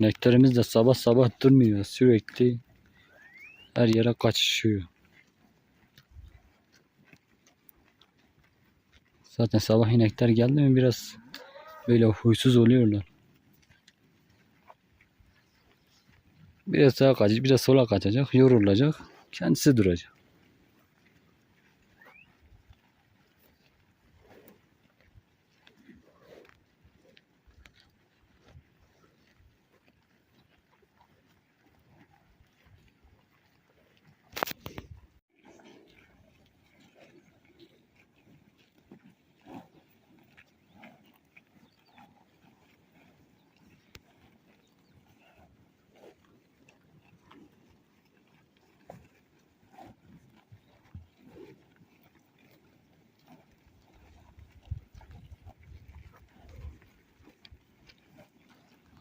İneklerimiz de sabah sabah durmuyor. Sürekli her yere kaçışıyor. Zaten sabah inekler geldi mi biraz böyle huysuz oluyorlar. Biraz sağa kaçacak, biraz sola kaçacak, yorulacak. Kendisi duracak.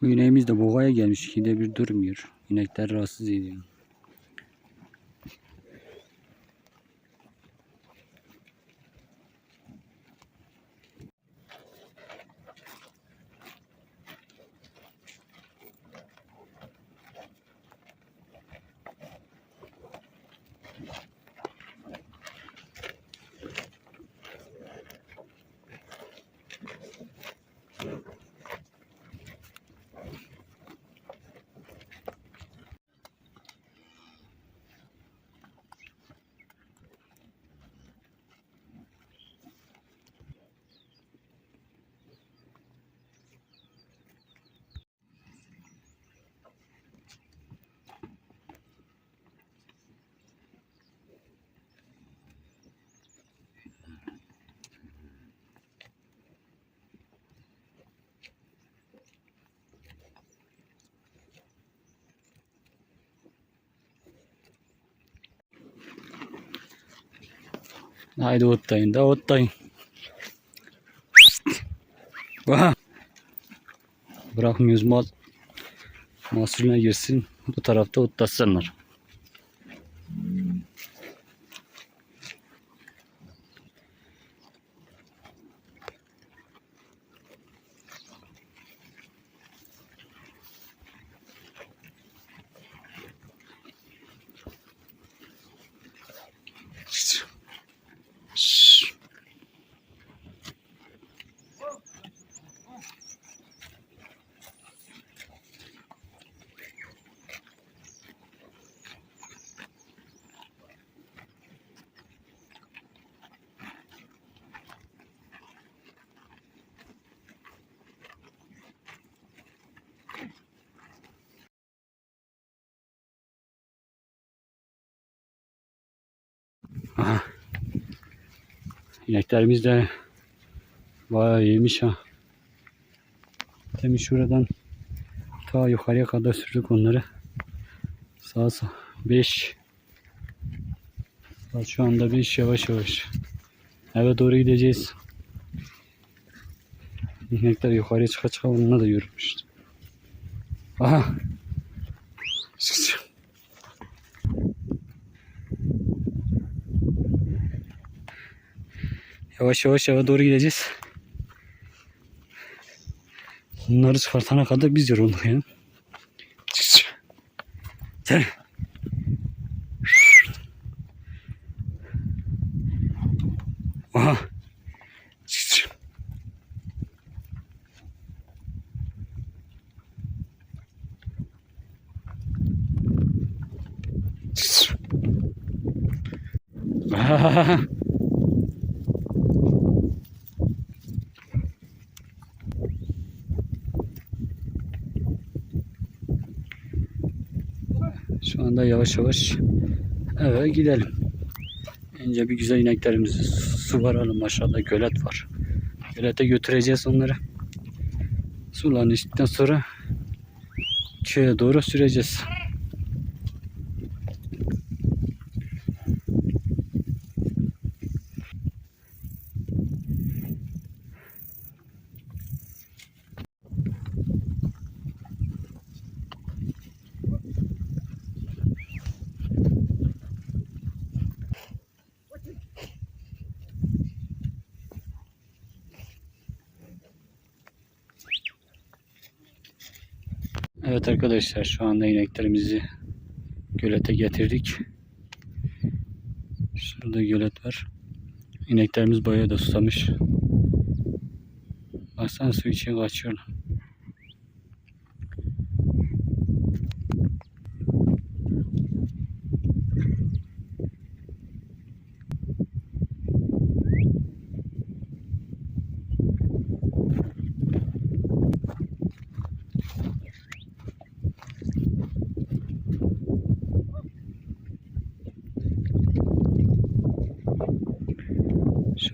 Bu ineğimiz de boğaya gelmiş. İkide bir durmuyor. İnekler rahatsız ediyor. Haydi otlayın da otlayın. Vah. Bırakmıyoruz mal. Mahsulüne girsin. Bu tarafta otlasınlar. Aha. İneklerimiz de bayağı iyiymiş ha. Demin şuradan ta yukarıya kadar sürdük onları. Sağ sağ. 5 Saat şu anda 5 yavaş yavaş. Eve doğru gideceğiz. İnekler yukarıya çıka çıka onunla da yürümüş. Aha. Yavaş yavaş eve doğru gideceğiz. Bunları çıkartana kadar biz yorulduk yani. Gel. Aha. Ah. Şu anda yavaş yavaş eve gidelim. Önce bir güzel ineklerimizi su varalım aşağıda gölet var. Gölete götüreceğiz onları. Sularını içtikten sonra köye doğru süreceğiz. Evet arkadaşlar şu anda ineklerimizi gölete getirdik. Şurada gölet var. İneklerimiz bayağı da susamış. Baksana su içine kaçıyorlar.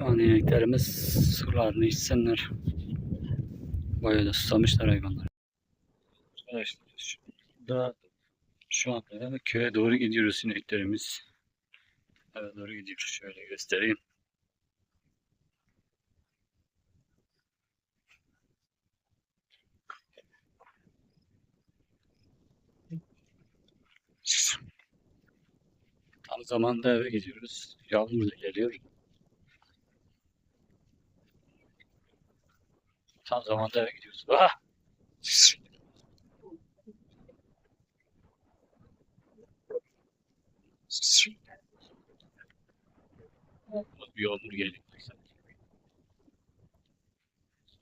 Şu an ineklerimiz sularını içsinler. Bayağı da susamışlar hayvanlar. Arkadaşlar şurada şu anda köye doğru gidiyoruz ineklerimiz. Eve doğru gidiyoruz. Şöyle göstereyim. Tam zamanda eve gidiyoruz. Yağmur da geliyor. Tam zamanda eve gidiyoruz. Ah! Bir yağmur geliyor.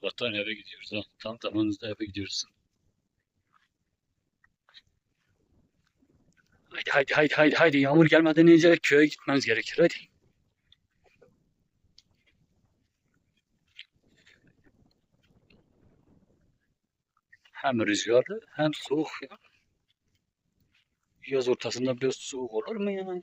Zaten eve gidiyoruz. ha. Tam zamanında eve gidiyoruz. Haydi haydi haydi haydi haydi yağmur gelmeden önce köye gitmemiz gerekir hadi. Hem rüzgarlı hem soğuk ya. Yaz ortasında biraz soğuk olur mu yani?